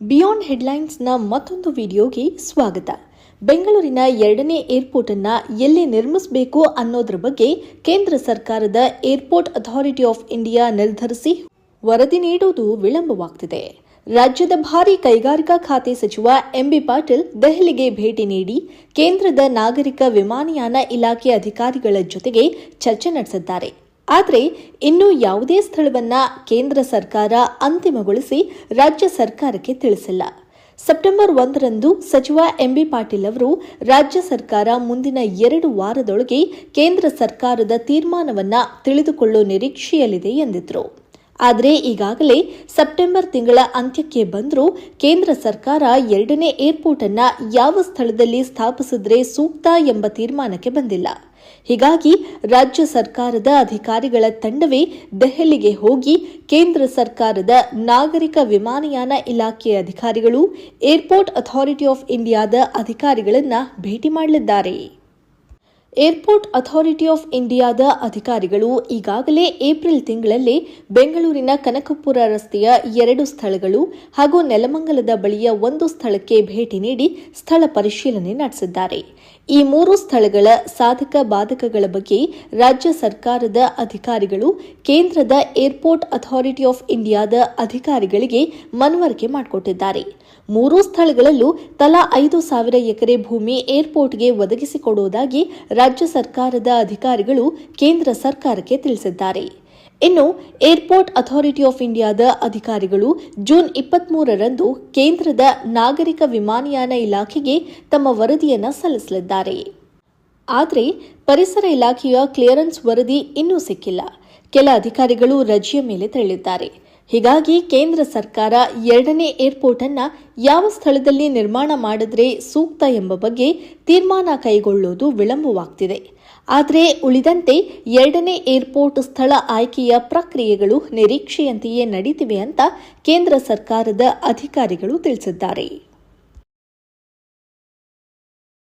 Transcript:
Beyond ಹೆಡ್ಲೈನ್ಸ್ನ ಮತ್ತೊಂದು ವಿಡಿಯೋಗೆ ಸ್ವಾಗತ. ಬೆಂಗಳೂರಿನ ಎರಡನೇ ಏರ್ಪೋರ್ಟ್ ಅನ್ನ ಎಲ್ಲಿ ನಿರ್ಮಿಸಬೇಕು ಅನ್ನೋದ್ರ ಬಗ್ಗೆ ಕೇಂದ್ರ ಸರ್ಕಾರದ ಏರ್ಪೋರ್ಟ್ ಅಥಾರಿಟಿ ಆಫ್ ಇಂಡಿಯಾ ನಿರ್ಧರಿಸಿ ವರದಿ ನೀಡುವುದು ವಿಳಂಬವಾಗ್ತಿದೆ. ರಾಜ್ಯದ ಭಾರಿ ಕೈಗಾರಿಕಾ ಖಾತೆ ಸಚಿವ ಎಂಬಿ ಪಾಟೀಲ್ ದೆಹಲಿಗೆ ಭೇಟಿ ನೀಡಿ ಕೇಂದ್ರದ ನಾಗರಿಕ ವಿಮಾನಯಾನ ಇಲಾಖೆ ಅಧಿಕಾರಿಗಳ ಜೊತೆಗೆ ಚರ್ಚೆ ನಡೆಸಿದ್ದಾರೆ. ಆದರೆ ಇನ್ನೂ ಯಾವುದೇ ಸ್ಥಳವನ್ನ ಕೇಂದ್ರ ಸರ್ಕಾರ ಅಂತಿಮಗೊಳಿಸಿ ರಾಜ್ಯ ಸರ್ಕಾರಕ್ಕೆ ತಿಳಿಸಿಲ್ಲ. ಸೆಪ್ಟೆಂಬರ್ ಒಂದರಂದು ಸಚಿವ ಎಂಬಿ ಪಾಟೀಲ್ ಅವರು ರಾಜ್ಯ ಸರ್ಕಾರ ಮುಂದಿನ ಎರಡು ವಾರದೊಳಗೆ ಕೇಂದ್ರ ಸರ್ಕಾರದ ತೀರ್ಮಾನವನ್ನು ತಿಳಿದುಕೊಳ್ಳೋ ನಿರೀಕ್ಷೆಯಲ್ಲಿದೆ ಎಂದಿದ್ರು. ಆದರೆ ಈಗಾಗಲೇ ಸೆಪ್ಟೆಂಬರ್ ತಿಂಗಳ ಅಂತ್ಯಕ್ಕೆ ಬಂದರೂ ಕೇಂದ್ರ ಸರ್ಕಾರ ಎರಡನೇ ಏರ್ಪೋರ್ಟ್ ಅನ್ನ ಯಾವ ಸ್ಥಳದಲ್ಲಿ ಸ್ಥಾಪಿಸಿದ್ರೆ ಸೂಕ್ತ ಎಂಬ ತೀರ್ಮಾನಕ್ಕೆ ಬಂದಿಲ್ಲ. ಹೀಗಾಗಿ ರಾಜ್ಯ ಸರ್ಕಾರದ ಅಧಿಕಾರಿಗಳ ತಂಡವೇ ದೆಹಲಿಗೆ ಹೋಗಿ ಕೇಂದ್ರ ಸರ್ಕಾರದ ನಾಗರಿಕ ವಿಮಾನಯಾನ ಇಲಾಖೆಯ ಅಧಿಕಾರಿಗಳು, ಏರ್ಪೋರ್ಟ್ ಅಥಾರಿಟಿ ಆಫ್ ಇಂಡಿಯಾದ ಅಧಿಕಾರಿಗಳನ್ನು ಭೇಟಿ ಮಾಡಲಿದ್ದಾರೆ. ಏರ್ಪೋರ್ಟ್ ಅಥಾರಿಟಿ ಆಫ್ ಇಂಡಿಯಾದ ಅಧಿಕಾರಿಗಳು ಈಗಾಗಲೇ ಏಪ್ರಿಲ್ ತಿಂಗಳಲ್ಲಿ ಬೆಂಗಳೂರಿನ ಕನಕಪುರ ರಸ್ತೆಯ ಎರಡು ಸ್ಥಳಗಳು ಹಾಗೂ ನೆಲಮಂಗಲದ ಬಳಿಯ ಒಂದು ಸ್ಥಳಕ್ಕೆ ಭೇಟಿ ನೀಡಿ ಸ್ಥಳ ಪರಿಶೀಲನೆ ನಡೆಸಿದ್ದಾರೆ. ಈ ಮೂರು ಸ್ಥಳಗಳ ಸಾಧಕ ಬಾಧಕಗಳ ಬಗ್ಗೆ ರಾಜ್ಯ ಸರ್ಕಾರದ ಅಧಿಕಾರಿಗಳು ಕೇಂದ್ರದ ಏರ್ಪೋರ್ಟ್ ಅಥಾರಿಟಿ ಆಫ್ ಇಂಡಿಯಾದ ಅಧಿಕಾರಿಗಳಿಗೆ ಮನವರಿಕೆ ಮಾಡಿಕೊಟ್ಟಿದ್ದಾರೆ. ಮೂರೂ ಸ್ಥಳಗಳಲ್ಲೂ ತಲಾ ಐದು ಸಾವಿರ ಎಕರೆ ಭೂಮಿ ಏರ್ಪೋರ್ಟ್ಗೆ ಒದಗಿಸಿಕೊಡುವುದಾಗಿ ರಾಜ್ಯ ಸರ್ಕಾರದ ಅಧಿಕಾರಿಗಳು ಕೇಂದ್ರ ಸರ್ಕಾರಕ್ಕೆ ತಿಳಿಸಿದ್ದಾರೆ. ಇನ್ನು ಏರ್ಪೋರ್ಟ್ ಅಥಾರಿಟಿ ಆಫ್ ಇಂಡಿಯಾದ ಅಧಿಕಾರಿಗಳು ಜೂನ್ ಇಪ್ಪತ್ಮೂರರಂದು ಕೇಂದ್ರದ ನಾಗರಿಕ ವಿಮಾನಯಾನ ಇಲಾಖೆಗೆ ತಮ್ಮ ವರದಿಯನ್ನು ಸಲ್ಲಿಸಲಿದ್ದಾರೆ. ಆದರೆ ಪರಿಸರ ಇಲಾಖೆಯ ಕ್ಲಿಯರೆನ್ಸ್ ವರದಿ ಇನ್ನೂ ಸಿಕ್ಕಿಲ್ಲ. ಕೆಲ ಅಧಿಕಾರಿಗಳು ರಜೆಯ ಮೇಲೆ ತೆರಳಿದ್ದಾರೆ. ಹೀಗಾಗಿ ಕೇಂದ್ರ ಸರ್ಕಾರ ಎರಡನೇ ಏರ್ಪೋರ್ಟ್ ಅನ್ನ ಯಾವ ಸ್ಥಳದಲ್ಲಿ ನಿರ್ಮಾಣ ಮಾಡಿದ್ರೆ ಸೂಕ್ತ ಎಂಬ ಬಗ್ಗೆ ತೀರ್ಮಾನ ಕೈಗೊಳ್ಳುವುದು ವಿಳಂಬವಾಗ್ತಿದೆ. ಆದರೆ ಉಳಿದಂತೆ ಎರಡನೇ ಏರ್ಪೋರ್ಟ್ ಸ್ಥಳ ಆಯ್ಕೆಯ ಪ್ರಕ್ರಿಯೆಗಳು ನಿರೀಕ್ಷೆಯಂತೆಯೇ ನಡೀತಿವೆ ಅಂತ ಕೇಂದ್ರ ಸರ್ಕಾರದ ಅಧಿಕಾರಿಗಳು ತಿಳಿಸಿದ್ದಾರೆ.